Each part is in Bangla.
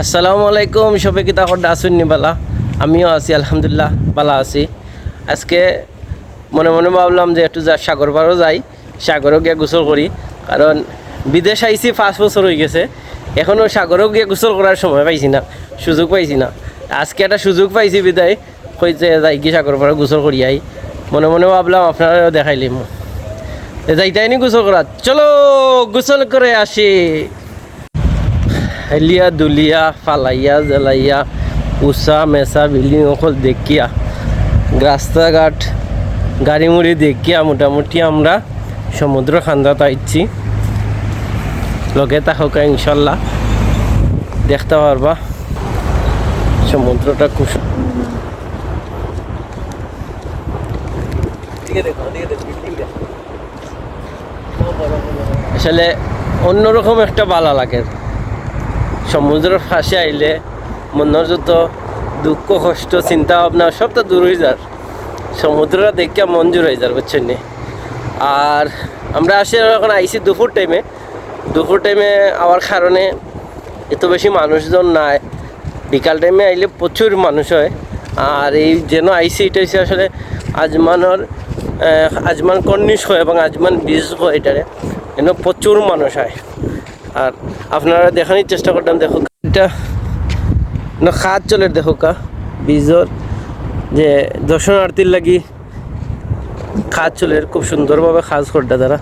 আসসালামু আলাইকুম সবে কিতা করতে আসুন বালা। আমিও আছি, আলহামদুলিল্লাহ, বালা আছি। আজকে মনে মনে ভাবলাম যে একটু যা সাগর পাড়ও যাই, সাগরও গিয়ে গোসল করি। কারণ বিদেশ আইছি, পাঁচ বছর হয়ে গেছে। এখনও সাগরও গিয়ে গোসল করার সময় পাইছি না, সুযোগ পাইছি না। আজকে একটা সুযোগ পাইছি বিদায় কইছে যাই গিয়ে সাগর পাড়া গোসল করি আই। মনে মনে ভাবলাম আপনারাও দেখাইলিম। যাইতাইনি গোসল করা চলো, গোসল করে আসি। হেলিয়া দুলিয়া ফালাইয়া জ্বালাইয়া উষা মেসা বিল্ডিং অকল দেখিয়া। রাস্তাঘাট গাড়ি মুড়ি দেখিয়া মোটামুটি আমরা সমুদ্র খান্দাত আইছি। লগে থাকা ইনশাল্লাহ। দেখতে পারবা সমুদ্রটা খুব আসলে অন্যরকম একটা বালা লাগে। সমুদ্রের পাশে আইলে মনের যত দুঃখ, কষ্ট, চিন্তা ভাবনা, সবটা দূর হয়ে যার। সমুদ্রটা দেখিয়া মন হয়ে যার, বুঝছেন? আর আমরা আসি এখন আইসি দুপুর টাইমে দুপুর টাইমে আওয়ার কারণে এত বেশি মানুষজন নাই। বিকাল টাইমে আইলে প্রচুর মানুষ হয়। আর এই যেন আইসি এটা হচ্ছে আসলে আজমানের আজমান কর্নিশ হয় এবং আজমান বীজ হয় এটারে। যেন প্রচুর মানুষ হয়। আর আপনারা দেখানোর চেষ্টা করতাম, দেখো এটা না, খাদ চলে, দেখো কা বীজর যে দর্শনার্থীর লাগি খাদ চলে, খুব সুন্দরভাবে খাজ করতে তারা।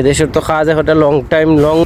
এদেশের তো খাজ একটা লং টাইম লং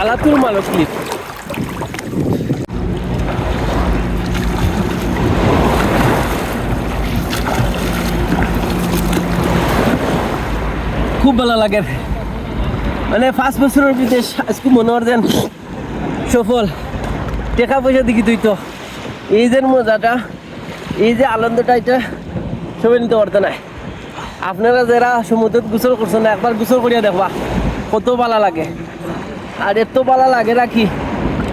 আলাতুর ক্লিপ খুব ভালো লাগে। মানে পাঁচ বছরের বিদেশ আজকে মনে হয় যেন সফল। টাকা পয়সা দেখি তুই তো। এই যে মজাটা। এই যে আনন্দটা এটা সবাই নিতে পারতো না আপনারা যারা সমুদ্র গোসল করছেন না একবার গোসল করিয়া দেখবা, কত ভালো লাগে। আর এত ভালো লাগে রাখি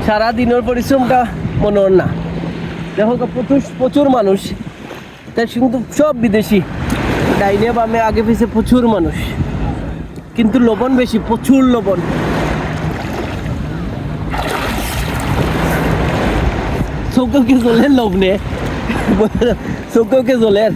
সারা দিনের পরিশ্রমটা মনে হয় না। দেখো প্রচুর প্রচুর মানুষ। তাই কিন্তু সব বিদেশি। ডাইনে বামে, আগে পিছে প্রচুর মানুষ। কিন্তু লবণ বেশি, প্রচুর লবণ। চৌকেও কে জ্বলেন লোভ Socorro que zolera.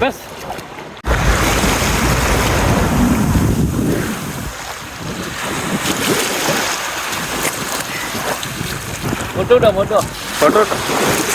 Bas. Motor dah, motor. Motor.